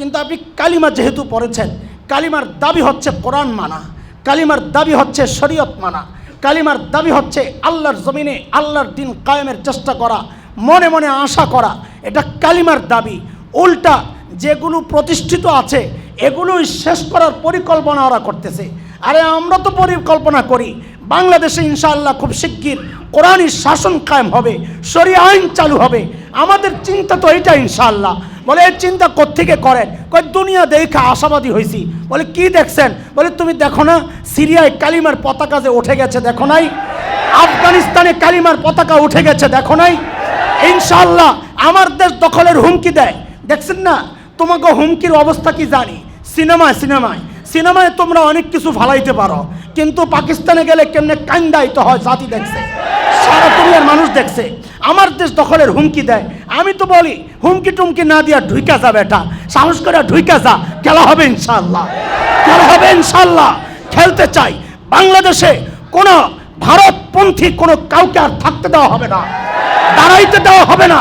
কিন্তু আপনি কালিমা যেহেতু পড়েছেন, কালিমার দাবি হচ্ছে কোরআন মানা, কালিমার দাবি হচ্ছে শরীয়ত মানা, কালিমার দাবি হচ্ছে আল্লাহর জমিনে আল্লাহর দিন কায়েমের চেষ্টা করা, মনে মনে আশা করা, এটা কালিমার দাবি। উল্টা যেগুলো প্রতিষ্ঠিত আছে, এগুলোই শেষ করার পরিকল্পনা ওরা করতেছে। আরে আমরা তো পরিকল্পনা করি, বাংলাদেশে ইনশাআল্লাহ খুব শিগগির কোরআনই শাসন কায়েম হবে সরি আইন চালু হবে আমাদের চিন্তা তো এইটা ইনশাল্লাহ বলে এই চিন্তা কোত্থেকে করেন? কই দুনিয়া দেখে আশাবাদী হয়েছি বলে, কি দেখছেন? বলে, তুমি দেখো না, সিরিয়ায় কালিমার পতাকা যে উঠে গেছে, দেখো নাই? আফগানিস্তানে কালিমার পতাকা উঠে গেছে, দেখো নাই? ইনশাল্লাহ আমার দেশ দখলের হুমকি দেয়। দেখছেন না? তোমাকে হুমকির অবস্থা কি জানি? সিনেমায় সিনেমায়। সিনেমায় তোমরা অনেক কিছু ফালাইতে পারো। কিন্তু পাকিস্তানে গেলে কেমনে কান্দাইতে হয় জাতি দেখছে। সারা দুনিয়ার মানুষ দেখছে। আমার দেশ দখলের হুমকি দেয়। আমি তো বলি হুমকি টুমকি না দিয়া ঢুইকা যা বেটা। সাহস করে ঢুইকা যা। খেলা হবে ইনশাল্লাহ খেলা হবে ইনশাল্লাহ খেলতে চাই। বাংলাদেশে কোনো ভারতপন্থী কোনো কাউকে আর থাকতে দেওয়া হবে না। দাঁড়াইতে দেওয়া হবে না।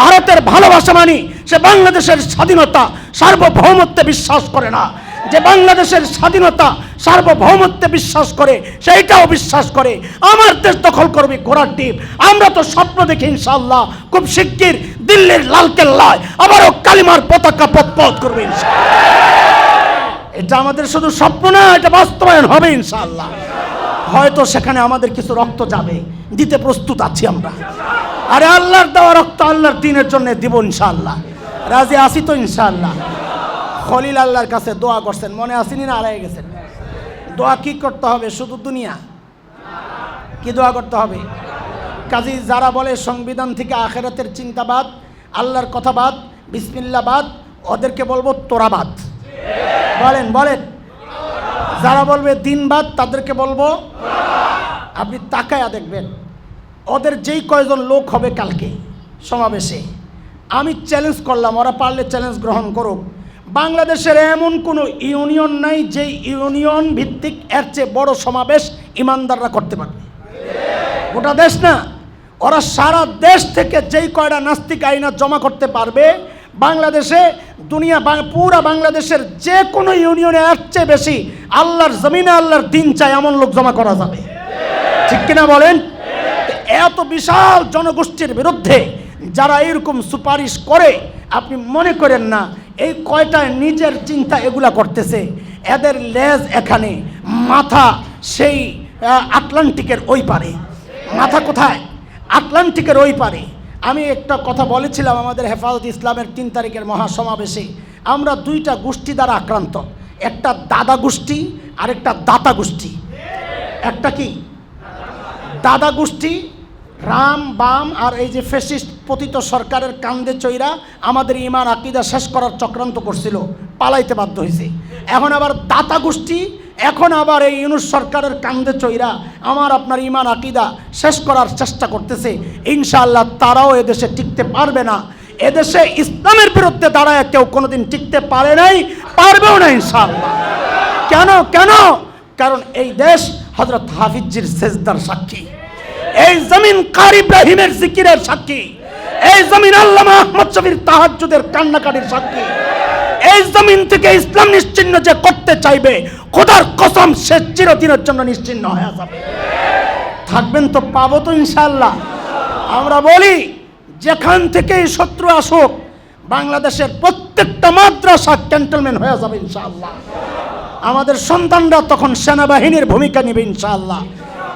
ভারতের ভালোবাসা মানি সে বাংলাদেশের স্বাধীনতা, সার্বভৌমত্বে বিশ্বাস করে না। যে বাংলাদেশের স্বাধীনতা সার্বভৌমত্বে বিশ্বাস করে, সেইটাও বিশ্বাস করে। আমার দেশ দখল করবে ঘোড়ার ডিপ আমরা তো স্বপ্ন দেখি ইনশাল্লাহ খুব শিগগির দিল্লির লালকেল্লায় আবারও কালিমার পতাকা পথ করবে এটা আমাদের শুধু স্বপ্ন না, এটা বাস্তবায়ন হবে ইনশাল্লাহ হয়তো সেখানে আমাদের কিছু রক্ত যাবে। দিতে প্রস্তুত আছি আমরা। আরে আল্লাহর দেওয়া রক্ত আল্লাহর দিনের জন্য দিব ইনশাল্লাহ রাজি আসি তো ইনশাআল্লাহ। খলিল আল্লাহর কাছে দোয়া করছেন, মনে আসেনি না আড়াই গেছেন? দোয়া কি করতে হবে? শুধু দুনিয়া? কি দোয়া করতে হবে? কাজী, যারা বলে সংবিধান থেকে আখেরাতের চিন্তাবাদ আল্লাহর কথাবাদ বিসমিল্লাবাদ ওদেরকে বলব তোরাবাদ বলেন বলেন। যারা বলবে দিনবাদ তাদেরকে বলব আপনি তাকায়া দেখবেন, ওদের যেই কয়জন লোক হবে কালকে সমাবেশে, আমি চ্যালেঞ্জ করলাম, ওরা পারলে চ্যালেঞ্জ গ্রহণ করুক। বাংলাদেশের এমন কোনো ইউনিয়ন নাই যে ইউনিয়ন ভিত্তিক এর চেয়ে বড় সমাবেশ ইমানদাররা করতে পারবে। গোটা দেশ না, ওরা সারা দেশ থেকে যেই কয়টা নাস্তিক আইনা জমা করতে পারবে, বাংলাদেশে দুনিয়া পুরা বাংলাদেশের যে কোনো ইউনিয়নে এর চেয়ে বেশি আল্লাহর জমিনে আল্লাহর দিন চায় এমন লোক জমা করা যাবে। ঠিক কিনা বলেন? এত বিশাল জনগোষ্ঠীর বিরুদ্ধে যারা এরকম সুপারিশ করে, আপনি মনে করেন না এই কয়টা নিজের চিন্তা এগুলা করতেছে। এদের লেজ এখানে, মাথা সেই আটলান্টিকের ওই পারে। মাথা কোথায়? আটলান্টিকের ওই পারে। আমি একটা কথা বলেছিলাম আমাদের হেফাজত ইসলামের তিন তারিখের মহাসমাবেশে। আমরা দুইটা গোষ্ঠী দ্বারা আক্রান্ত। একটা দাদা গোষ্ঠী আর একটা দাতা গোষ্ঠী। একটা কি? দাদা গোষ্ঠী রাম, বাম আর এই যে ফেসিস্ট পতিত সরকারের কান্দে চৈরা আমাদের ইমান, আকিদা শেষ করার চক্রান্ত করছিল, পালাইতে বাধ্য হয়েছে এখন আবার দাতা গোষ্ঠী, এখন আবার এই ইউনুস সরকারের কান্দে চৈরা আমার আপনার ইমান, আকিদা শেষ করার চেষ্টা করতেছে। ইনশাআল্লাহ তারাও এদেশে টিকতে পারবে না। এদেশে ইসলামের বিরুদ্ধে দাঁড়ায় কেউ কোনোদিন টিকতে পারে নাই, পারবেও না ইনশাআল্লাহ। কেন কেন? কারণ এই দেশ হজরত হাফিজির সেজদার সাক্ষী। এই জমিন কার ইব্রাহিমের জিকিরের সাক্ষী? এই জমিন আল্লামা আহমদ শফির তাহাজ্জুদের কান্নাকাটির সাক্ষী। এই জমিন থেকে ইসলাম নিশ্চিন্ন যে করতে চাইবে, খোদার কসম সে চিরদিনের জন্য নিশ্চিন্ন হয়ে যাবে। থাকবেন তো পাবো তো ইনশাল্লাহ আমরা বলি, যেখান থেকে শত্রু আসুক, বাংলাদেশের প্রত্যেকটা মাদ্রাসা ক্যান্টনমেন্ট হয়ে যাবে ইনশাআল্লাহ। আমাদের সন্তানরা তখন সেনাবাহিনীর ভূমিকা নেবে ইনশাআল্লাহ।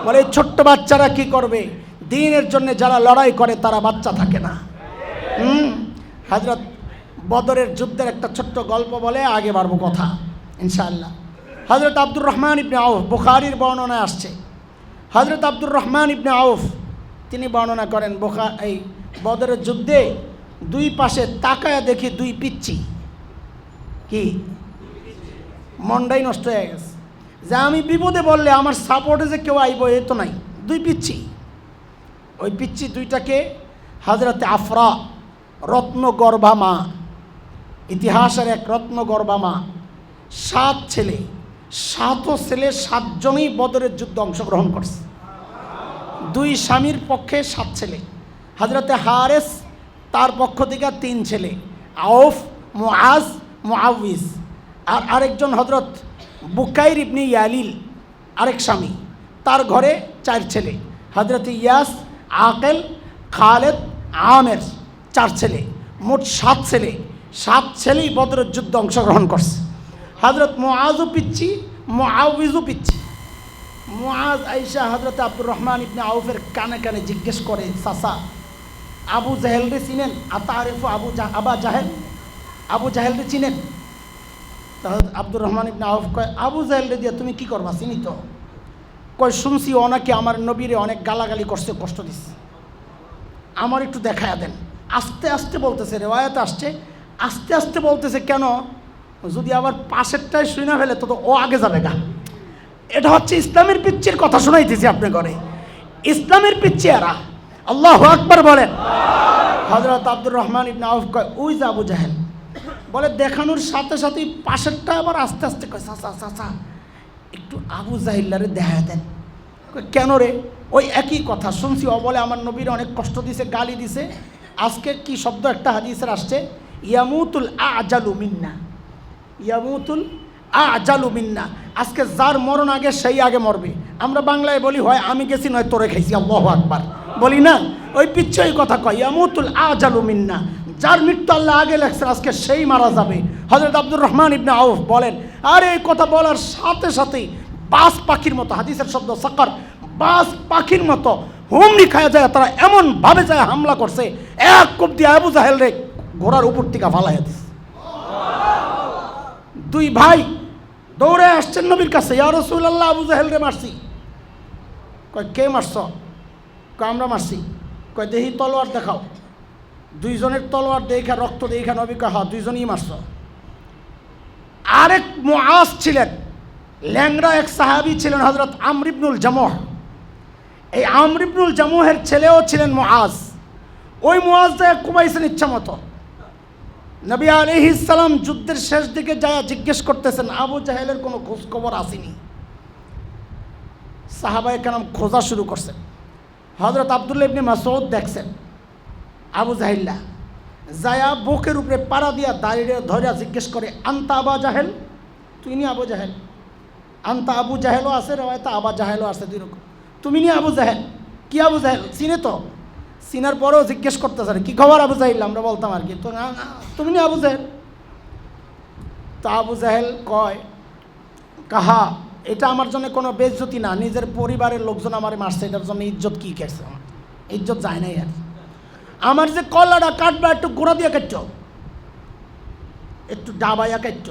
বলে, এই ছোট্ট বাচ্চারা কি করবে? দিনের জন্য যারা লড়াই করে, তারা বাচ্চা থাকে না। হুম? হাজরত বদরের যুদ্ধের একটা ছোট্ট গল্প বলে, আগে বাড়বো কথা, ইনশাআল্লাহ। হজরত আব্দুর রহমান ইবনে আউফ বুখারির বর্ণনা আসছে। হজরত আব্দুর রহমান ইবনে আউফ, তিনি বর্ণনা করেন, বোখা, এই বদরের যুদ্ধে দুই পাশে তাকায়া দেখি দুই পিচ্ছি কি? মনটাই নষ্ট হয়ে গেছে। যে আমি বিপদে বললে আমার সাপোর্টে যে কেউ আইব, এ তো নাই। দুই পিচ্ছি। ওই পিচ্ছি দুইটাকে হাজরতে আফরা রত্নগর্ভা মা, ইতিহাসের এক রত্ন রত্নগর্ভা মা, সাত ছেলে, সাতও ছেলে, সাতজনই বদরের যুদ্ধে অংশগ্রহণ করছে। দুই স্বামীর পক্ষে সাত ছেলে হাজরতে হারেস তার পক্ষ থেকে তিন ছেলে, আউফ, মুআজ, মুআউইজ, আর আরেকজন হজরত বুকাইর ইবনি ইয়ালিল, আরেক স্বামী, তার ঘরে চার ছেলে হজরত ইয়াস, আকেল, খালেদ, আমের চার ছেলে, মোট সাত ছেলে, সাত ছেলেই বদরের যুদ্ধে অংশগ্রহণ করছে। হজরত মোয়াজও পিচ্ছি মোয়াউজও পিচ্ছি মুআজ আইসা হজরত আব্দুর রহমান ইবনে আউফের কানে কানে জিজ্ঞেস করে সাসা আবু জাহেলরে চিনেন? আতারেফ আবু আবা জাহেল। আবু জাহেলরে চিনেন? তা হযরত আব্দুর রহমান ইবনে আউফ কয়, আবু জাহেলরে দিয়ে তুমি কি করবা? চিনি তো? কয়, শুনছি অনেকে আমার নবীরে অনেক গালাগালি করছে, কষ্ট দিচ্ছে আমার একটু দেখায়া দেন। আস্তে আস্তে বলতেছে, রেওয়ায়তে আসছে। আস্তে আস্তে বলতেছে, কেন? যদি আবার পাশেরটায় শুই না ফেলে, তো তো ও আগে যাবে গা। এটা হচ্ছে ইসলামের পিচ্ছির কথা শোনাইতেছি আপনি করে ইসলামের পিচ্ছি এরা আল্লাহ আকবার বলেন। হজরত আব্দুর রহমান ইবনে আউফ কয় যে আবু জাহেল বলে দেখানোর সাথে সাথে পাশেরটা আবার আস্তে আস্তে কয় চাচা চাচা একটু আবু জাহিল্লারে দেখা দেন। কেন রে? ওই একই কথা, শুনছি, ও বলে, আমার নবীর অনেক কষ্ট দিছে, গালি দিছে। আজকে কি শব্দ একটা হাদিসের আসছে? ইয়ামুতুল আজালু মিন্না। ইয়ামুতুল আজালু মিন্না। আজকে যার মরণ আগে, সেই আগে মরবে। আমরা বাংলায় বলি, হয়, আমি গেছি, নয়, তোরে খাইছি। আল্লাহ আকবার। বলি না? ওই পিচ্ছে কথা কয়, ইয়ামুতুল আজালু মিন্না। যার মৃত্যু আল্লাহ আগে লেখছেন, আজকে সেই মারা যাবে। হজরত আব্দুর রহমান ইবনে আউফ বলেন, আর, এই কথা বলার সাথে সাথেই বাস পাখির মতো, হাদিসের শব্দ সাকার, বাস পাখির মতো হুমড়ি খায়া যায়, তারা এমন ভাবে যায় হামলা করছে, এক কোপ দিয়ে আবু জাহেল রে ঘোড়ার উপর থেকে ফালাইয়া দিছে। দুই ভাই দৌড়ে আসছেন নবীর কাছে, ইয়া রসুল্লাহ আবু জাহেল রে মারছি। কয়, কে মারছ? কয়, আমরা মারছি। কয়, দেহি তলোয়ার দেখাও। দুইজনের তলোয়ার দেখা, রক্ত দেখা নবী কয় হ্যাঁ দুইজনই মারছ। আরেক মুআজ ছিলেন ল্যাংরা এক সাহাবি ছিলেন হজরত আমরিবনুল জামহ। এই আমরিবনুল জামহের ছেলেও ছিলেন মুআজ ওই যায় কুমাইছেন ইচ্ছা মতো। নবী আলহিসাল্লাম যুদ্ধের শেষ দিকে যা জিজ্ঞেস করতেছেন, আবু জাহেলের কোনো খোঁজ খবর আসেনি। সাহাবাই কেন খোঁজা শুরু করছেন। হজরত আবদুল্লা মাসউদ দেখছেন। আবু জাহিল্লা যায়া বুকের উপরে পাড়া দিয়া দাঁড়িয়ে ধরিয়া জিজ্ঞেস করে, আন্তা আবা জাহেল? তুই নি আবু জাহেল। আন্তা আবু জাহেলও আছে, রেওয়ায়তা আবা জাহেলও আছে দুই রকম। তুমি নি আবু জাহেল? কি আবু জাহেল? চিনে তো। চিনার পরেও জিজ্ঞেস করতেছে কি খবর আবু জাহিল? আমরা বলতাম আর কি। তো না তুমি নি আবু জাহেল? তা আবু জাহেল কয়, কাহা, এটা আমার জন্য কোনো বেজ্জতি না। নিজের পরিবারের লোকজন আমার মারছে, এটার জন্য ইজ্জত কি গেছে আমার? ইজ্জত যায় নাই আর আমার যে কলাটা কাটবা একটু গোড়া দিয়ে কাটছ। একটু ডাবাইয়া কাটছ।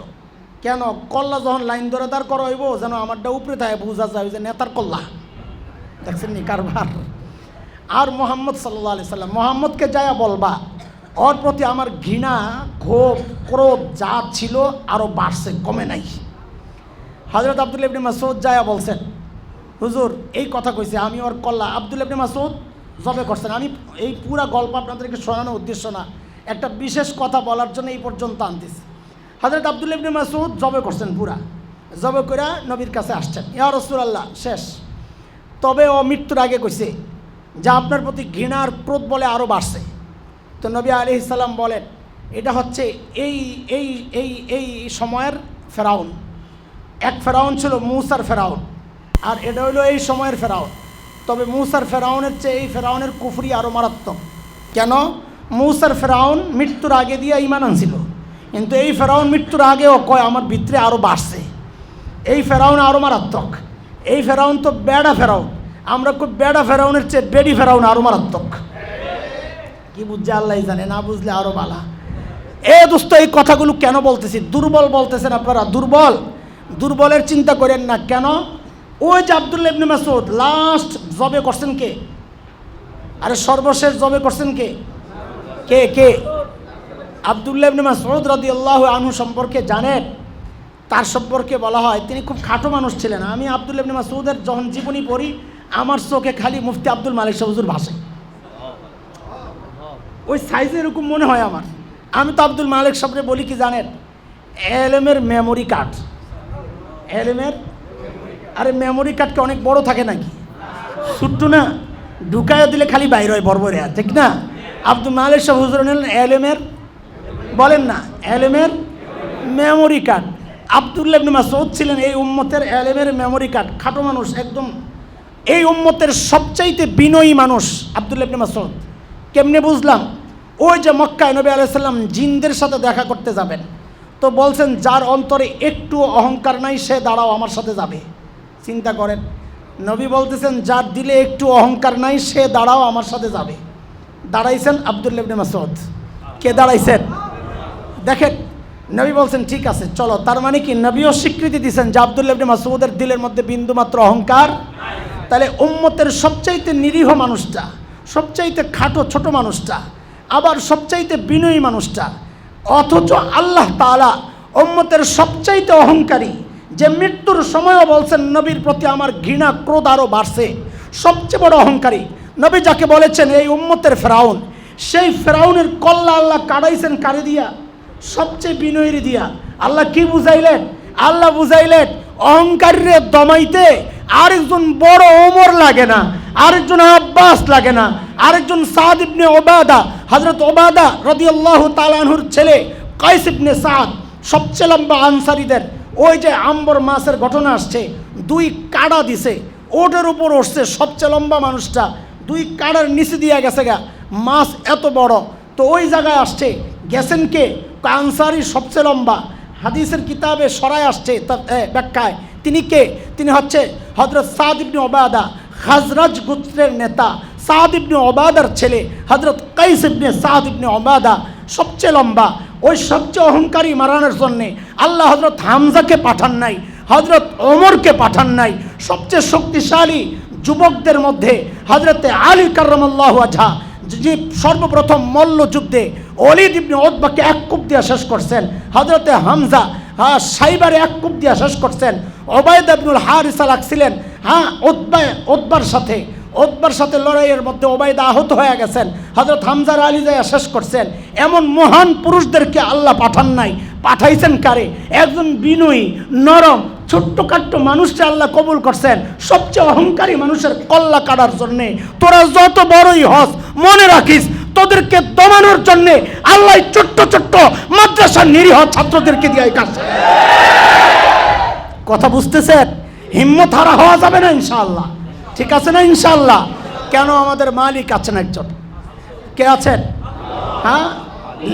কেন? কল্লা যখন লাইন ধরে দাঁড় করা হইব, যেন আমারটা উপরে থাকে, বোঝা যায় যে নেতার কল্লা। দেখছেন নি কারবার? আর মোহাম্মদ সাল্লাহ আলি সাল্লাম, মোহাম্মদকে যায়া বলবা, ওর প্রতি আমার ঘৃণা, ক্ষোভ, ক্রোধ যা ছিল আরও বাড়ছে, কমে নাই। হজরত আবদুল মাসুদ যায়া বলছেন, হুজুর, এই কথা কইছে, আমি ওর কল্লা আবদুল মাসুদ জবে করছেন। আমি এই পুরা গল্প আপনাদেরকে শোনানোর উদ্দেশ্য না, একটা বিশেষ কথা বলার জন্য এই পর্যন্ত আনতেছি। হজরত আবদুল ইবনে মাসুদ জবে করছেন পুরা। জবে করে নবীর কাছে আসছেন। ইয়া রসুলাল্লাহ, শেষ। তবে ও মৃত্যুর আগে কইছে যা আপনার প্রতি ঘৃণার ক্রোধ বলে আরও বাড়ছে। তো নবী আলি ইসাল্লাম বলেন, এটা হচ্ছে এই এই এই এই সময়ের ফেরাউন। এক ফেরাউন ছিল মূসার ফেরাউন, আর এটা হলো এই সময়ের ফেরাউন। তবে মূসার ফেরাউনের চেয়ে এই ফেরাউনের কুফরি আরও মারাত্মক। কেন? মূসার ফেরাউন মৃত্যুর আগে দিয়ে ইমান আনছিল। কিন্তু এই ফেরাউন মৃত্যুর আগেও কয়, আমার ভিতরে আরও বাড়ছে। এই ফেরাউন আরও মারাত্মক। এই ফেরাউন তো বেড়া ফেরাউন। আমরা খুব বেড়া ফেরাউনের চেয়ে বেডি ফেরাউন আরও মারাত্মক। কি বুঝছে আল্লাহ জানে, না বুঝলে আরও বালা। এ দোস্ত, এই কথাগুলো কেন বলতেছি? দুর্বল বলতেছেন আপনারা, দুর্বল। দুর্বলের চিন্তা করেন না। কেন? ওই যে আবদুল্লা ইবনে মাসুদ লাস্ট জবে করছেন কে? আরে সর্বশেষ জবে করছেন কে? কে কে? আবদুল্লাহ ইবনে মাসউদ আল্লাহ আনহু সম্পর্কে জানেন? তার সম্পর্কে বলা হয়, তিনি খুব খাটো মানুষ ছিলেন। আমি আবদুল্লাহ ইবনে মাসউদের যখন জীবনী পড়ি, আমার চোখে খালি মুফতি আব্দুল মালিক সাহুজুর ভাসে। ওই সাইজে এরকম মনে হয় আমার। আমি তো আব্দুল মালিক সাহেবরে বলি কি জানেন? এলএমের মেমোরি কার্ড এলএমের আরে মেমোরি কার্ডটা অনেক বড় থাকে নাকি? ছোট্ট না ঢুকায় দিলে খালি বাইর হয় বরবরে আর, ঠিক না? আব্দুল মালিক সাহেব হুজুর নিলেন এলএমের বলেন না এলএমের মেমোরি কার্ড আবদুল্লাহ মাসউদ ছিলেন এই উম্মতের এলেমের মেমোরি কার্ড খাটো মানুষ, একদম। এই উম্মতের সবচাইতে বিনয়ী মানুষ আবদুল্লাহ মাসউদ। কেমনে বুঝলাম? ওই যে মক্কায় নবী আলাইসাল্লাম জিনদের সাথে দেখা করতে যাবেন। তো বলছেন, যার অন্তরে একটু অহংকার নাই, সে দাঁড়াও আমার সাথে যাবে। চিন্তা করেন। নবী বলতেছেন, যার দিলে একটু অহংকার নাই, সে দাঁড়াও, আমার সাথে যাবে। দাঁড়াইছেন আবদুল্লাহ ইবনে মাসউদ। কে দাঁড়াইছেন? দেখেন, নবী বলছেন, ঠিক আছে, চলো। তার মানে কি, নবীও স্বীকৃতি দিয়েছেন যে আবদুল্লাহ ইবনে মাসউদের দিলের মধ্যে বিন্দুমাত্র অহংকার? তাহলে উম্মতের সবচাইতে নিরীহ মানুষটা, সবচাইতে খাটো ছোট মানুষটা, আবার সবচাইতে বিনয়ী মানুষটা, অথচ আল্লাহ তাআলা উম্মতের সবচাইতে অহংকারী যে মৃত্যুর সময়ও বলছেন, নবীর প্রতি আমার ঘৃণা, ক্রোধ আরও বাড়ছে। সবচেয়ে বড় অহংকারী নবী যাকে বলেছেন, এই উম্মতের ফেরাউন, সেই ফেরাউনের কল্লা আল্লাহ কাটাইছেন কারে দিয়া, সবচেয়ে বিনয়ের দিয়া। আল্লাহ কি বুঝাইলেন? আল্লাহ বুঝাইলেন, অহংকারীরে দমাইতে আরেকজন বড় ওমর লাগে না, আরেকজন আব্বাস লাগে না, আরেকজন সাদ ইবনে ওবাদা হজরত ওবাদা রদিয়াল্লাহু তালানহুর ছেলে কাইস ইবনে সাদ, সবচেয়ে লম্বা আনসারিদের ওই যে আম্বর মাছের ঘটনা আসছে, দুই কাড়া দিছে। ওটার উপর উঠছে সবচেয়ে লম্বা মানুষটা, দুই কাড়ার নিচে দিয়ে গেছে গা। মাছ এত বড়। তো ওই জায়গায় আসছে, গেছেন কে? আনসারি সবচেয়ে লম্বা। হাদিসের কিতাবে সরাই আসছে ব্যাখ্যায়। তিনি কে? তিনি হচ্ছে হজরত সাদ ইবনে ওবাদা খাজরাজ গোত্রের নেতা। সাদ ওবাদার ছেলে হজরত কাইস ইবনে ওবাদা সবচেয়ে লম্বা। ওই সবচেয়ে অহংকারী মারানোর জন্যে আল্লাহ হজরত হামজাকে পাঠান নাই হজরত ওমরকে পাঠান নাই। সবচেয়ে শক্তিশালী যুবকদের মধ্যে হজরতে আলী কার্রমাল্লাহ আজহা যে সর্বপ্রথম মল্ল যুদ্ধে অলিদ ইবনে ওদবাকে এক কূপ দিয়া শেষ করছেন হজরতে হামজা হ্যাঁ সাইবারে এক কূপ দিয়া শেষ করছেন, ওবায়দ আবনুল হারিসা লাগছিলেন হ্যাঁ ওদবা ওদবার সাথে ওদবার সাথে লড়াইয়ের মধ্যে ওবায়দা আহত হয়ে গেছেন। হজরত হামজার আলী জায়া শেষ করছেন। এমন মহান পুরুষদেরকে আল্লাহ পাঠান নাই। পাঠাইছেন কারে? একজন বিনয়ী, নরম ছোট্ট ছোট্টখাট্ট মানুষটা আল্লাহ কবুল করছেন। সবচেয়ে অহংকারী মানুষের কল্লা কাটার জন্যে। তোরা যত বড়ই হস, মনে রাখিস, তোদেরকে দমানোর জন্যে আল্লাহ ছোট্ট ছোট্ট মাদ্রাসার নিরীহ ছাত্রদেরকে দিয়ে কাজ কথা বুঝতেছেন? হিম্মত হারা হওয়া যাবে না ইনশাআল্লাহ। ঠিক আছে না ইনশাল্লাহ কেন আমাদের মালিক আছেন একজন? কে আছেন? হ্যাঁ?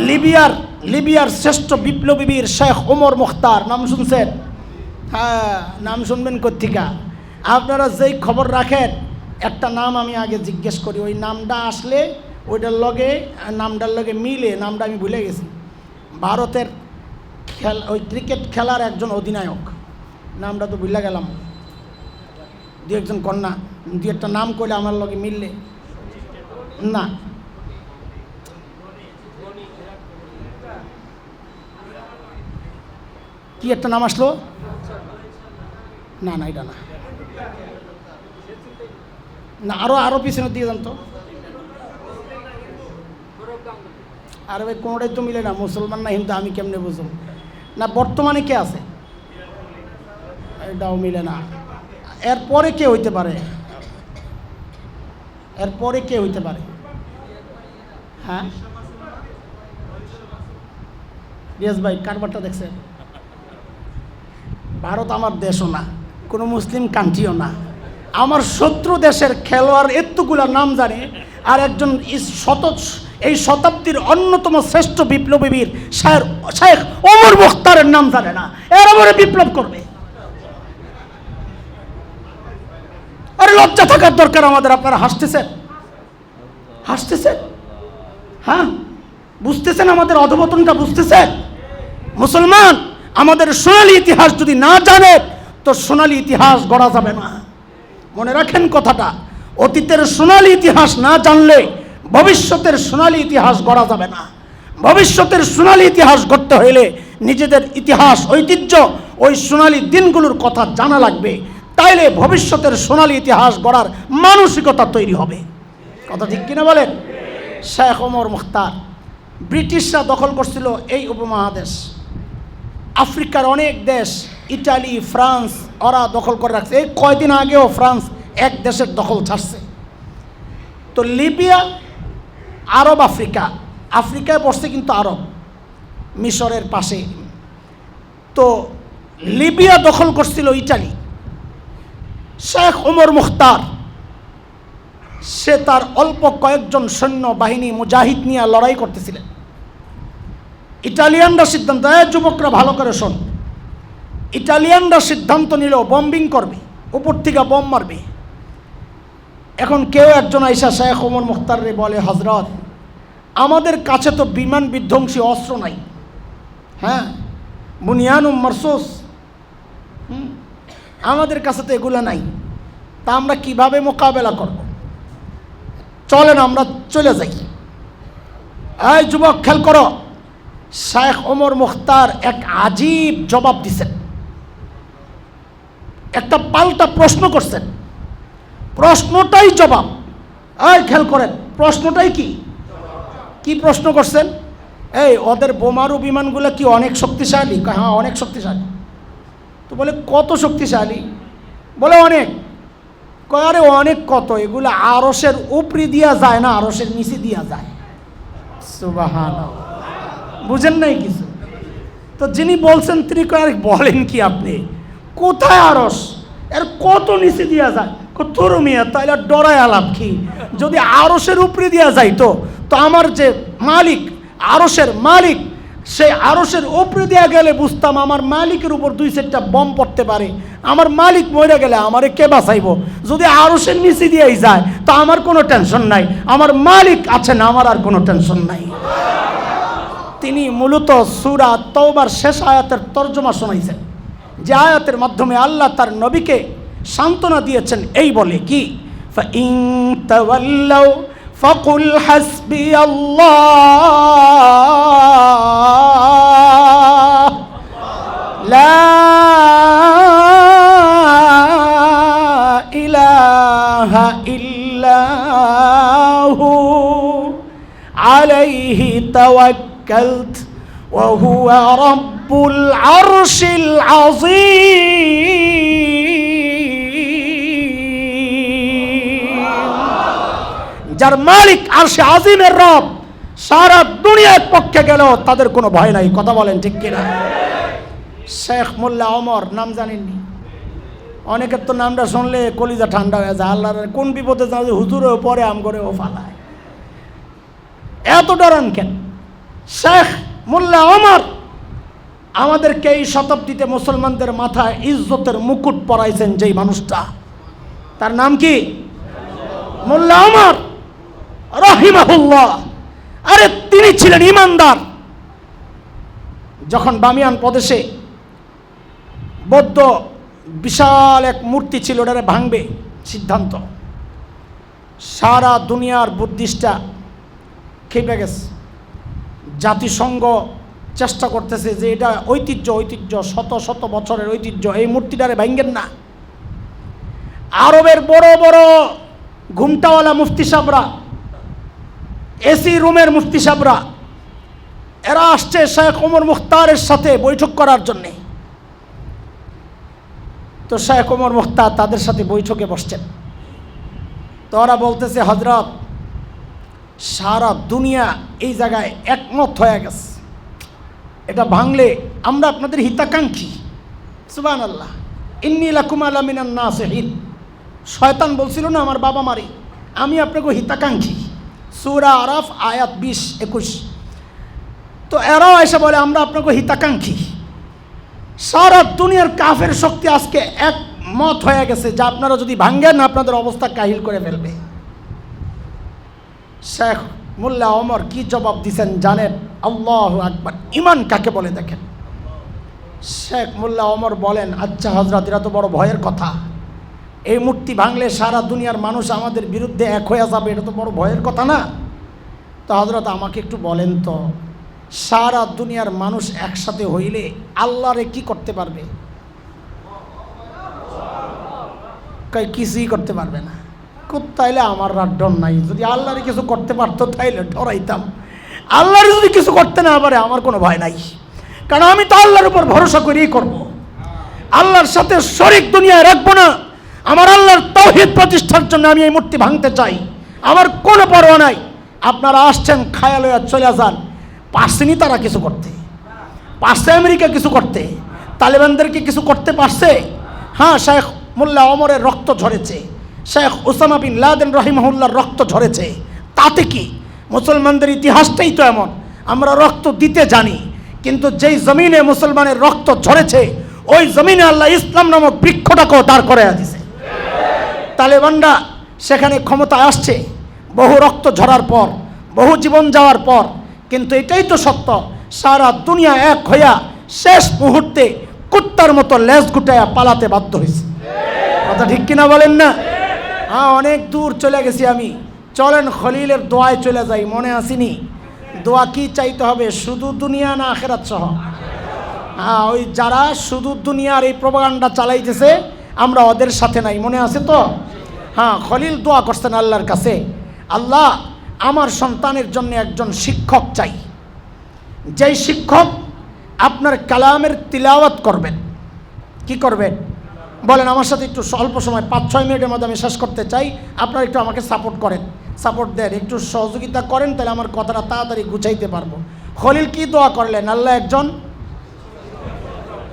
লিবিয়ার লিবিয়ার শ্রেষ্ঠ বিপ্লবী বীর শেখ ওমর মুখতার। নাম শুনছেন? হ্যাঁ নাম শুনবেন কোথিকা আপনারা যেই খবর রাখেন, একটা নাম আমি আগে জিজ্ঞেস করি। ওই নামটা আসলে ওইটার লগে, নামটার লগে মিলে, নামটা আমি ভুলে গেছি। ভারতের খেল ওই ক্রিকেট খেলার একজন অধিনায়ক। নামটা তো ভুলে গেলাম। দু একজন কন্যা দু একটা নাম করলে আমার লগে মিললে। না। কি একটা নাম আসলো? না না, এটা না। না, আরও আরও পিছনের দিয়ে যান তো। আরে ভাই, কোনোটাই তো মিলে না, মুসলমান না হিন্দু, আমি কেমনে বুঝব? না, বর্তমানে কে আছে? এটাও মিলে না। এরপরে কে হইতে পারে? এরপরে কে হইতে পারে? হ্যাঁ? রিয়াজ ভাই, কারবারটা দেখছেন? ভারত আমার দেশও না, কোনো মুসলিম কান্ট্রিও না। আমার শত্রু দেশের খেলোয়াড় এতগুলা নাম জানে, আর একজন শত, এই শতাব্দীর অন্যতম শ্রেষ্ঠ বিপ্লবী বীর শায়ের শায়েখ ওমর মুখতারের নাম জানে না। এর বিপ্লব করবে আরে লজ্জা থাকার দরকার আমাদের আপনারা হাসতেছেন। হাসতেছেন? হ্যাঁ? বুঝতেছেন আমাদের অধবতনটা বুঝতেছেন? মুসলমান, আমাদের সোনালী ইতিহাস যদি না জানে, তো সোনালী ইতিহাস গড়া যাবে না। মনে রাখেন কথাটা, অতীতের সোনালী ইতিহাস না জানলে ভবিষ্যতের সোনালী ইতিহাস গড়া যাবে না। ভবিষ্যতের সোনালী ইতিহাস গড়তে হইলে নিজেদের ইতিহাস, ঐতিহ্য, ওই সোনালী দিনগুলোর কথা জানা লাগবে। তাইলে ভবিষ্যতের সোনালী ইতিহাস গড়ার মানসিকতা তৈরি হবে। কথা ঠিক কিনা বলেন? শেখ ওমর মুখতার, ব্রিটিশরা দখল করছিল এই উপমহাদেশ। আফ্রিকার অনেক দেশ, ইটালি, ফ্রান্স, ওরা দখল করে রাখছে। এই কয়দিন আগেও ফ্রান্স এক দেশের দখল ছাড়ছে। তো লিবিয়া, আরব আফ্রিকা, আফ্রিকায় পড়ছে কিন্তু আরব, মিশরের পাশে। তো লিবিয়া দখল করছিল ইটালি। Sheikh Omar Mukhtar. সে তার অল্প কয়েকজন সৈন্য বাহিনী মুজাহিদ নিয়ে লড়াই করতেছিলেন। ইটালিয়ানরা সিদ্ধান্ত, এ যুবকরা ভালো করে শোন। ইটালিয়ানরা সিদ্ধান্ত নিল বম্বিং করবে, উপর থেকে বম মারবে। এখন কেউ একজন আইসা শেখ ওমর মুখতার রে বলে হজরত আমাদের কাছে তো বিমান বিধ্বংসী অস্ত্র নাই। হ্যাঁ বুনিয়ানুম মারসুস। আমাদের কাছে তো এগুলো নাই। তা আমরা কীভাবে মোকাবেলা করব? চলেন, আমরা চলে যাই। এই যুবক খেল করো, শেখ ওমর মুখতার এক আজীব জবাব দিছেন। একটা পাল্টা প্রশ্ন করছেন। প্রশ্নটাই জবাব। এই খেল করেন, প্রশ্নটাই কি? কি প্রশ্ন করছেন? এই, ওদের বোমারু বিমানগুলো কি অনেক শক্তিশালী? হ্যাঁ অনেক শক্তিশালী। তো বলে, কত শক্তিশালী? বলে, অনেক। আরে, অনেক কত? এগুলো আরসের উপরি দিয়া যায় না আরসের নিচে দিয়া যায়। সুবাহান বুঝেন নাই কিছু? তো যিনি বলছেন, তিনি আরে, বলেন কি আপনি? কোথায় আরস এর কত নিচে দিয়া যায়? তোর মিয়া, তাইলে ডরায় আলাপ কি? যদি আরসের উপরে দিয়া যাইতো, তো আমার যে মালিক আরসের মালিক সেই আরসের উপরে দেওয়া গেলে বুঝতাম আমার মালিকের উপর দুই সেটটা বম পড়তে পারে আমার মালিক মরে গেলে আমারে কে বাঁচাইব যদি আরসের নিচে দিয়েই যায় তো আমার কোনো টেনশন নাই আমার মালিক আছেন আমার আর কোনো টেনশন নাই তিনি মূলত সুরা তওবার শেষ আয়াতের তর্জমা শোনাইছেন যে আয়াতের মাধ্যমে আল্লাহ তার নবীকে সান্ত্বনা দিয়েছেন এই বলে কি فَإِن تَوَلَّوْا فَقُلْ حَسْبِيَ اللَّهُ عليه توكلت وهو رب العرش العظيم যার মালিক আরশে আজিমের রব সারা দুনিয়ার পক্ষে গেল তাদের কোনো ভয় নাই কথা বলেন ঠিক কিনা শেখ মোল্লা অমর নাম জানেননি অনেকের তো নামটা শুনলে কলিজা ঠান্ডা হয়ে যায় আল্লাহর কোন বিপদে যাবে হুজুরেও পরে আম করে ও ফালায় এত ডরান কেন? শেখ মোল্লা অমর আমাদেরকে এই শতাব্দীতে মুসলমানদের মাথায় ইজ্জতের মুকুট পরাইছেন যেই মানুষটা। তার নাম কি? মোল্লা অমর রহিমাহুল্লাহ। আরে তিনি ছিলেন ইমানদার। যখন বামিয়ান প্রদেশে বৌদ্ধ বিশাল এক মূর্তি ছিল, ওটারে ভাঙবে সিদ্ধান্ত। সারা দুনিয়ার বুদ্ধিস্টটা খেপে গেছে। জাতিসংঘ চেষ্টা করতেছে যে এটা ঐতিহ্য ঐতিহ্য, শত শত বছরের ঐতিহ্য, এই মূর্তিটারে ভাঙ্গেন না। আরবের বড় বড় ঘুমটাওয়ালা মুফতি সাবরা, এসি রুমের মুফতি সাবরা, এরা আসছে শেখ ওমর মুখতারের সাথে বৈঠক করার জন্যে। তো শেখ ওমর মুখতার তাদের সাথে বৈঠকে বসছেন। তো ওরা বলতেছে হজরত সারা দুনিয়া এই জায়গায় একমত হয়ে গেছে। এটা ভাঙলে আমরা আপনাদের হিতাকাঙ্ক্ষী। সুবান আল্লাহ ইন্নি লাকুম আলামিনান নাসিহিন। শয়তান বলছিল না, আমার বাবা মারি। আমি আপনাকে হিতাকাঙ্ক্ষী। সুরা আরাফ, আয়াত বিশ, একুশ। তো এরাও এসে বলে, আমরা আপনাকে হিতাকাঙ্ক্ষী। সারা দুনিয়ার কাফের শক্তি আজকে একমত হয়ে গেছে যে আপনারা যদি ভাঙ্গেন, আপনাদের অবস্থা কাহিল করে ফেলবে। শেখ মোল্লা ওমর কি জবাব দিছেন জানেন? আল্লাহ আকবার। ইমান কাকে বলে দেখেন? শেখ মোল্লা ওমর বলেন আচ্ছা হজরত এরা তো বড় ভয়ের কথা। এই মূর্তি ভাঙলে সারা দুনিয়ার মানুষ আমাদের বিরুদ্ধে এক হয়ে যাবে, এটা তো বড় ভয়ের কথা না? তো হজরত আমাকে একটু বলেন তো, সারা দুনিয়ার মানুষ একসাথে হইলে আল্লাহরে কি করতে পারবে? কিছুই করতে পারবে না। তাইলে আমার আর ডর নাই। যদি আল্লাহরে কিছু করতে পারতো, তাইলে ডরাইতাম। আল্লাহর যদি কিছু করতে না পারে, আমার কোনো ভয় নাই। কারণ আমি তো আল্লাহর উপর ভরসা করেই করব। আল্লাহর সাথে শরিক দুনিয়ায় রাখব না। আমার আল্লাহর তৌহিদ প্রতিষ্ঠার জন্য আমি এই মূর্তি ভাঙতে চাই। আমার কোনো পরোয়া নাই। আপনারা আসছেন খায়ালয়া চলে যান। পারছেনি তারা কিছু করতে। পারছে আমেরিকা কিছু করতে। তালেবানদেরকে কিছু করতে পারছে? হ্যাঁ শেখ মোল্লা অমরের রক্ত ঝরেছে। শেখ ওসামা বিন লাদেন রহিমহুল্লার রক্ত ঝরেছে। তাতে কি? মুসলমানদের ইতিহাসটাই তো এমন। আমরা রক্ত দিতে জানি, কিন্তু যেই জমিনে মুসলমানের রক্ত ঝরেছে, ওই জমিনে আল্লাহ ইসলাম নামক বৃক্ষটাকেও দাঁড় করে দিছে। তালেবানরা সেখানে ক্ষমতায় আসছে, বহু রক্ত ঝরার পর, বহু জীবন যাওয়ার পর, কিন্তু এটাই তো সত্য, সারা দুনিয়া এক হইয়া শেষ মুহূর্তে কুত্তার মতো লেজ গুটাইয়া পালাতে বাধ্য হয়েছে কথা ঠিক কিনা বলেন না? হ্যাঁ অনেক দূর চলে গেছি আমি। চলেন খলিলের দোয়ায় চলে যাই, মনে আসিনি? দোয়া কি চাইতে হবে? শুধু দুনিয়া না আখেরাত সহ? হ্যাঁ ওই যারা শুধু দুনিয়ার এই প্রবাগান্ডা চালাইতেছে, আমরা ওদের সাথে নাই, মনে আছে তো? হ্যাঁ খলিল দোয়া করছেন আল্লাহর কাছে। আল্লাহ, আমার সন্তানের জন্য একজন শিক্ষক চাই। যেই শিক্ষক আপনার কালামের তিলাওয়াত করবেন, কি করবেন? বলেন, আমার সাথে একটু অল্প সময়, পাঁচ, ছয় মিনিটের মধ্যে আমি শেষ করতে চাই। আপনারা একটু আমাকে সাপোর্ট করেন। সাপোর্ট দেন, একটু সহযোগিতা করেন, তাহলে আমার কথাটা তাড়াতাড়ি গুছাইতে পারব। খলিল, কি দোয়া করলেন? আল্লাহ একজন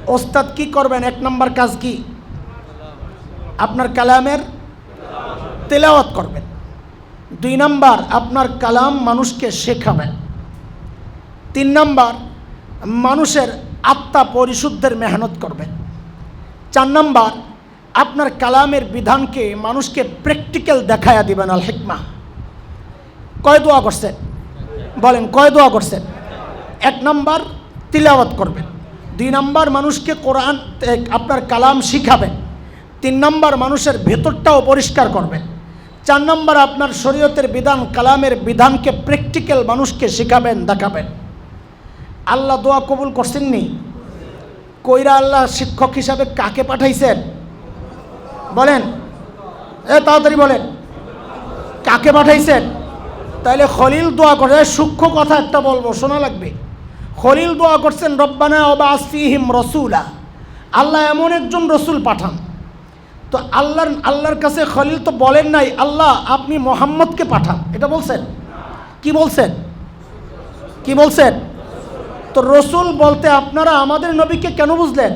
ওস্তাদ কি করবেন? এক নম্বর কাজ কি? আপনার কালামের তেলাওয়াত করবেন। দুই নাম্বার, আপনার কালাম মানুষকে শেখাবেন। তিন নাম্বার, মানুষের আত্মা পরিশুদ্ধের মেহনত করবেন। চার নাম্বার, আপনার কালামের বিধানকে মানুষকে প্র্যাকটিক্যাল দেখায়া দিবেন আল হিকমা। কয় দোয়া করছেন? বলেন, কয় দোয়া করছেন? এক নাম্বার, তিলাওয়াত করবেন। দুই নাম্বার, মানুষকে কোরআন আপনার কালাম শিখাবেন। তিন নাম্বার, মানুষের ভেতরটাও পরিষ্কার করবেন। চার নাম্বার, আপনার শরীয়তের বিধান, কালামের বিধানকে প্র্যাকটিক্যাল মানুষকে শেখাবেন, দেখাবেন। আল্লাহ দোয়া কবুল করছেন করছেননি? কইরা আল্লাহ শিক্ষক হিসাবে কাকে পাঠাইছেন? বলেন। এ, তাড়াতাড়ি বলেন। কাকে পাঠাইছেন? তাইলে খলিল দোয়া করে। সূক্ষ্ম কথা একটা বলব, শোনা লাগবে। খলিল দোয়া করছেন, রব্বানা অবা আসিহিম রসুলা। আল্লাহ এমন একজন রসুল পাঠান। তো আল্লাহর আল্লাহর কাছে খলিল তো বলেন নাই, আল্লাহ, আপনি মোহাম্মদকে পাঠান। এটা বলছেন? কি বলছেন? কি বলছেন? তো রসুল বলতে আপনারা আমাদের নবীকে কেন বুঝলেন?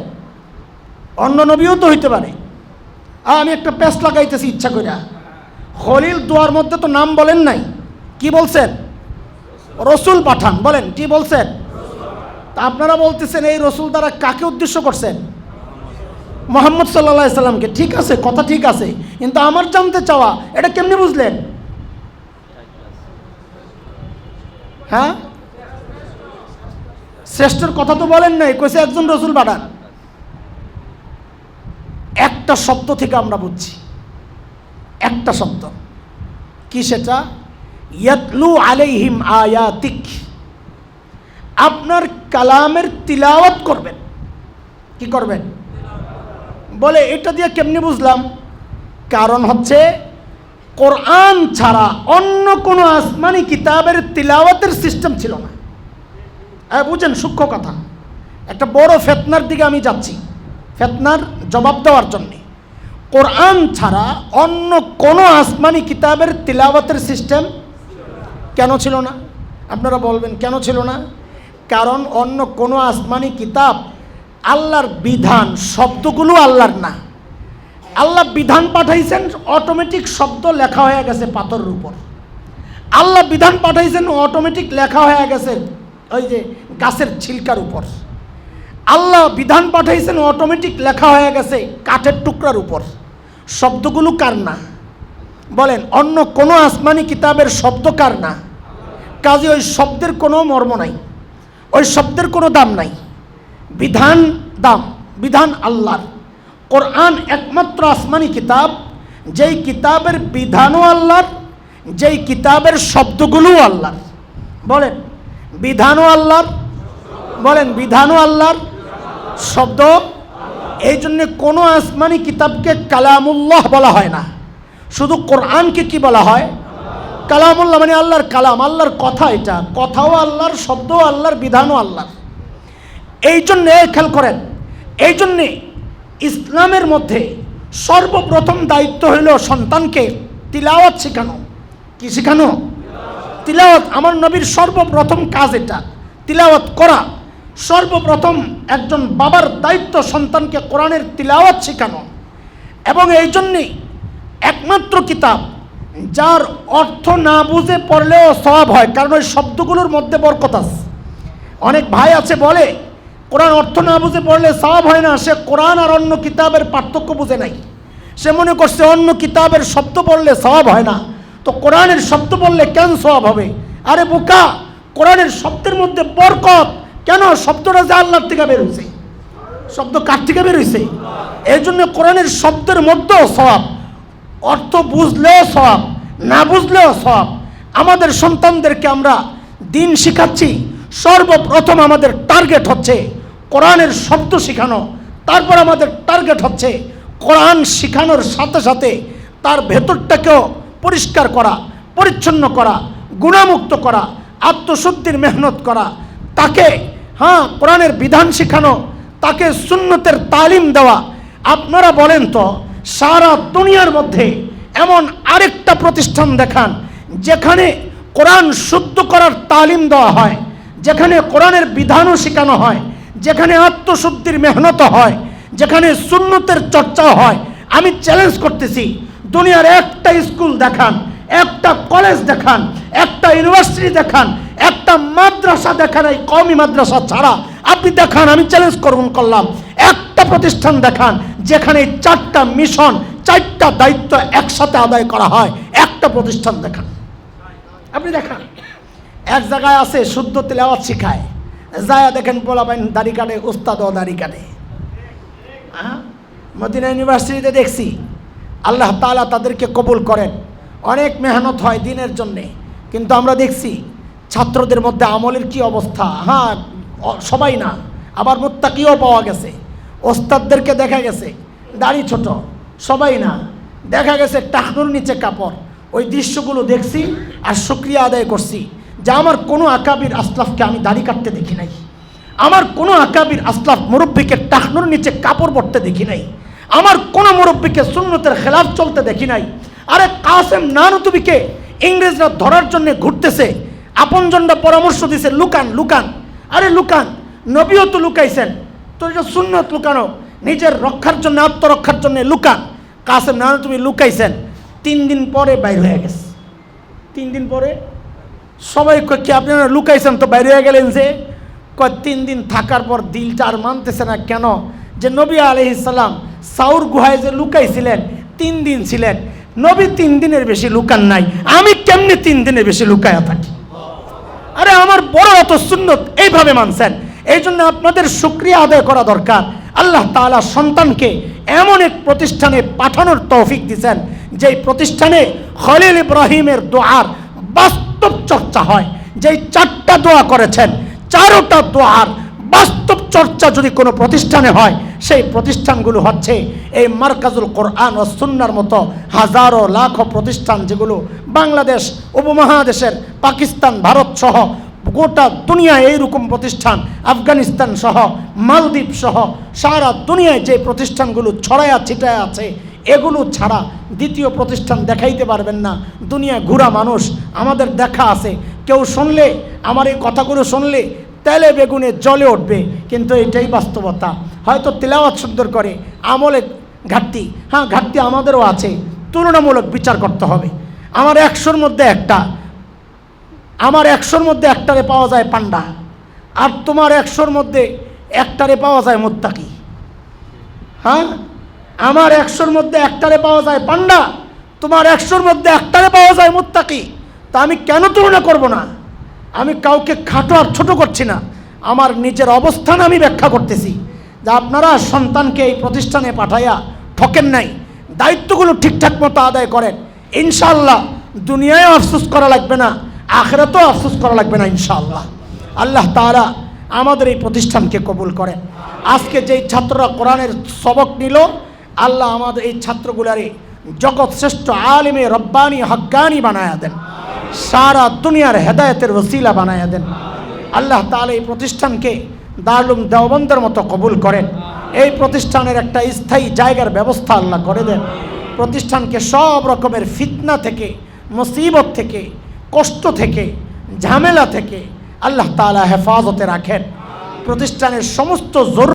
অন্য নবীও তো হইতে পারে। আমি একটা পেস্ট লাগাইতেছি ইচ্ছা করে খলিল দোয়ার মধ্যে তো নাম বলেন নাই। কি বলছেন? রসুল পাঠান, বলেন, কি বলছেন? তা আপনারা বলতেছেন, এই রসুল দ্বারা কাকে উদ্দেশ্য করছেন? মোহাম্মদ সাল্লা সাল্লামকে। ঠিক আছে, কথা ঠিক আছে, কিন্তু আমার জানতে চাওয়া, এটা কেমনি বুঝলেন? হ্যাঁ? শ্রেষ্ঠর কথা তো বলেন নাই, কইছে একজন রসুল পাঠান একটা শব্দ থেকে আমরা বুঝছি। একটা শব্দ। কি সেটা? ইয়াতলু আলাইহিম আয়াতিক। আপনার কালামের তিলাওয়াত করবেন। কি করবেন? বলে, এটা দিয়ে কেমনি বুঝলাম? কারণ হচ্ছে, কোরআন ছাড়া অন্য কোনো আসমানি কিতাবের তিলাওয়াতের সিস্টেম ছিল না। হ্যাঁ বুঝেন সূক্ষ্ম কথা। একটা বড় ফেতনার দিকে আমি যাচ্ছি। ফেতনার জবাব দেওয়ার জন্যে। কোরআন ছাড়া অন্য কোনো আসমানি কিতাবের তিলাওয়াতের সিস্টেম কেন ছিল না? আপনারা বলবেন, কেন ছিল না? কারণ অন্য কোনো আসমানি কিতাব আল্লাহর বিধান শব্দগুলো আল্লাহর না। আল্লাহ বিধান পাঠাইছেন অটোমেটিক শব্দ লেখা হয়ে গেছে পাথরের উপর। আল্লাহ বিধান পাঠাইছেন অটোমেটিক লেখা হয়ে গেছে ওই যে গাছের ছিলকার উপর। আল্লাহ বিধান পাঠাইছেন অটোমেটিক লেখা হয়ে গেছে কাঠের টুকরার উপর। শব্দগুলো কার না? বলেন, অন্য কোনো আসমানি কিতাবের শব্দ কার না? কাজে ওই শব্দের কোনো মর্ম নাই, ওই শব্দের কোনো দাম নাই। বিধান দাম, বিধান আল্লাহর। কোরআন একমাত্র আসমানি কিতাব, যেই কিতাবের বিধানও আল্লাহর, যেই কিতাবের শব্দগুলোও আল্লাহর। বলেন বিধানও আল্লাহর, বলেন বিধানও আল্লাহর শব্দ। এই জন্যে কোনো আসমানি কিতাবকে কালামুল্লাহ বলা হয় না। শুধু কোরআনকে কি বলা হয়? কালামুল্লাহ মানে আল্লাহর কালাম, আল্লাহর কথা এটা। কথাও আল্লাহর, শব্দও আল্লাহর, বিধানও আল্লাহর। এই জন্যে খেয়াল করেন, এই জন্যে ইসলামের মধ্যে সর্বপ্রথম দায়িত্ব হইল সন্তানকে তিলাওয়াত শেখানো। কি শেখানো? তিলাওয়াত আমার নবীর সর্বপ্রথম কাজ এটা। তিলাওয়াত করা। সর্বপ্রথম একজন বাবার দায়িত্ব সন্তানকে কোরআনের তিলাওয়াত শেখানো। এবং এই জন্যেই একমাত্র কিতাব যার অর্থ না বুঝে পড়লেও সব হয়, কারণ ওই শব্দগুলোর মধ্যে বরকত আছে। অনেক ভাই আছে বলে, কোরআন অর্থ না বুঝে পড়লে সব হয় না, সে কোরআন আর অন্য কিতাবের পার্থক্য বুঝে নাই। সে মনে করছে অন্য কিতাবের শব্দ পড়লে সব হয় না। তো কোরআনের শব্দ বললে কেন সব হবে? আরে বোকা, কোরআনের শব্দের মধ্যে বরকত, কেন শব্দটা যে আল্লাহর থেকে বেরোছে শব্দ কার থেকে বেরোইছে এই জন্য কোরআনের শব্দের মধ্যেও সব অর্থ বুঝলেও সব না বুঝলেও সব আমাদের সন্তানদেরকে আমরা দিন শিখাচ্ছি, সর্বপ্রথম আমাদের টার্গেট হচ্ছে কোরআনের শব্দ শেখানো, তারপর আমাদের টার্গেট হচ্ছে কোরআন শেখানোর সাথে সাথে তার ভেতরটাকেও পরিষ্কার করা, পরিচ্ছন্ন করা, গুণামুক্ত করা, আত্মশুদ্ধির মেহনত করা, তাকে হ্যাঁ কোরআনের বিধান শেখানো, তাকে সুন্নতের তালিম দেওয়া। আপনারা বলেন তো, সারা দুনিয়ার মধ্যে এমন আরেকটা প্রতিষ্ঠান দেখান, যেখানে কোরআন শুদ্ধ করার তালিম দেওয়া হয়, যেখানে কোরআনের বিধানও শেখানো হয়, যেখানে আত্মশুদ্ধির মেহনত হয়, যেখানে সুন্নতের চর্চা হয়। আমি চ্যালেঞ্জ করতেছি দুনিয়ার একটা স্কুল দেখান, একটা কলেজ দেখান, একটা ইউনিভার্সিটি দেখান, একটা মাদ্রাসা দেখান, এই কমই মাদ্রাসা ছাড়া। আপনি দেখান, আমি চ্যালেঞ্জ করুন করলাম। একটা প্রতিষ্ঠান দেখান, যেখানে চারটা মিশন চারটা দায়িত্ব একসাথে আদায় করা হয়। একটা প্রতিষ্ঠান দেখান। আপনি দেখান। এক জায়গায় আছে শুদ্ধ তেলাওয়াত শিখায়। যায় দেখেন পোলাবেন দাড়ি কাটে, উস্তাদও দাড়ি কাটে। হ্যাঁ? মদিনা ইউনিভার্সিটিতে দেখছি। আল্লাহ তালা তাদেরকে কবুল করেন। অনেক মেহনত হয় দিনের জন্যে, কিন্তু আমরা দেখছি ছাত্রদের মধ্যে আমলের কি অবস্থা। হ্যাঁ সবাই না, আবার মোত্তাকিও পাওয়া গেছে। ওস্তাদদেরকে দেখা গেছে, দাড়ি ছোট, সবাই না। দেখা গেছে টাকনুর নিচে কাপড়, ওই দৃশ্যগুলো দেখছি আর শুক্রিয়া আদায় করছি যে আমার কোনো আকাবির আসলাফকে আমি দাড়ি কাটতে দেখি নাই। আমার কোনো আকাবির আসলাফ মুরব্বীকে টাকনুর নিচে কাপড় পরতে দেখি নাই। আমার কোনো মুরব্বীকে সুন্নতের খেলাফ চলতে দেখি নাই। আরে কাসেম নানুতুবিকে ইংরেজরা ধরার জন্য ঘুরতেছে। আপনজনরা পরামর্শ দিছে, লুকান লুকান। আরে লুকান, নবীও তো লুকাইছেন। তো এটা সুন্নত লুকানো। নিজের রক্ষার জন্য, আত্মরক্ষার জন্য লুকান। কাসেম নানুতুবি লুকাইছেন। তিন দিন পরে বাইর হয়ে গেছে। তিন দিন পরে সবাই কি আপনারা লুকাইছেন তো বাইরে হয়ে গেলেন যে? কয়, তিন দিন থাকার পর দিলটা আর মানতেছে না কেন? যে নবী আলহিসাল্লাম সাউর গুহায় যে লুকাইছিলেন, তিন দিন ছিলেন। নবী তিন দিনের বেশি লুকান নাই। আমি কেমনি তিন দিনের বেশি লুকায়া থাকি? আরে আমার বড় অত সুন্নত এইভাবে মানছেন। এই জন্য আপনাদের শুক্রিয়া আদায় করা দরকার। আল্লাহ তাআলা সন্তানকে এমন এক প্রতিষ্ঠানে পাঠানোর তৌফিক দিয়েছেন যেই প্রতিষ্ঠানে খলিল ইব্রাহিমের দোয়ার বাস্তব চর্চা হয়। যেই চারটা দোয়া করেছেন, চারোটা দোয়ার বাস্তব চর্চা যদি কোনো প্রতিষ্ঠানে হয় সেই প্রতিষ্ঠানগুলো হচ্ছে এই মার্কাজুল কোরআন ও সুন্নার মতো হাজারো লাখো প্রতিষ্ঠান যেগুলো বাংলাদেশ উপমহাদেশের পাকিস্তান, ভারত সহ গোটা দুনিয়ায় এইরকম প্রতিষ্ঠান, আফগানিস্তান সহ, মালদ্বীপ সহ, সারা দুনিয়ায় যে প্রতিষ্ঠানগুলো ছড়ায়া ছিটায় আছে, এগুলো ছাড়া দ্বিতীয় প্রতিষ্ঠান দেখাইতে পারবেন না। দুনিয়া ঘুরা মানুষ, আমাদের দেখা আছে। কেউ শুনলে, আমার এই কথাগুলো শুনলে তেলে বেগুনে জলে উঠবে, কিন্তু এটাই বাস্তবতা। হয়তো তেলাওয়াত সুন্দর করে, আমলে ঘাটতি হ্যাঁ ঘাটতি আমাদেরও আছে, তুলনামূলক বিচার করতে হবে। আমার একশোর মধ্যে একটা, আমার একশোর মধ্যে একটারে পাওয়া যায় পান্ডা, আর তোমার একশোর মধ্যে একটারে পাওয়া যায় মোত্তাকি। হ্যাঁ আমার একশোর মধ্যে একটারে পাওয়া যায় পান্ডা, তোমার একশোর মধ্যে একটারে পাওয়া যায় মোত্তাকি। তা আমি কেন তুলনা করব না? আমি কাউকে খাটো আর ছোট করছি না। আমার নিজের অবস্থান আমি ব্যাখ্যা করতেছি। যে আপনারা সন্তানকে এই প্রতিষ্ঠানে পাঠাইয়া ঠকেন নাই। দায়িত্বগুলো ঠিকঠাক মতো আদায় করেন। ইনশাল্লাহ দুনিয়ায় আফসোস করা লাগবে না, আখেরাতেও আফসোস করা লাগবে না ইনশাআল্লাহ। আল্লাহ তারা আমাদের এই প্রতিষ্ঠানকে কবুল করেন। আজকে যেই ছাত্ররা কোরআনের সবক নিল, আল্লাহ আমাদের এই ছাত্রগুলারে জগৎ শ্রেষ্ঠ আলিমে রব্বানি হজ্ঞানি বানায়া দেন। সারা দুনিয়ার হেদায়েতের ওসিলা বানায়া দেন। আল্লাহ তাআলা এই প্রতিষ্ঠানকে দারুম দেওবন্দের মতো কবুল করেন। এই প্রতিষ্ঠানের একটা স্থায়ী জায়গার ব্যবস্থা আল্লাহ করে দেন। প্রতিষ্ঠানকে সব রকমের ফিতনা থেকে, মুসিবত থেকে, কষ্ট থেকে, ঝামেলা থেকে আল্লাহ তাআলা হেফাজতে রাখেন। প্রতিষ্ঠানের সমস্ত জরুরি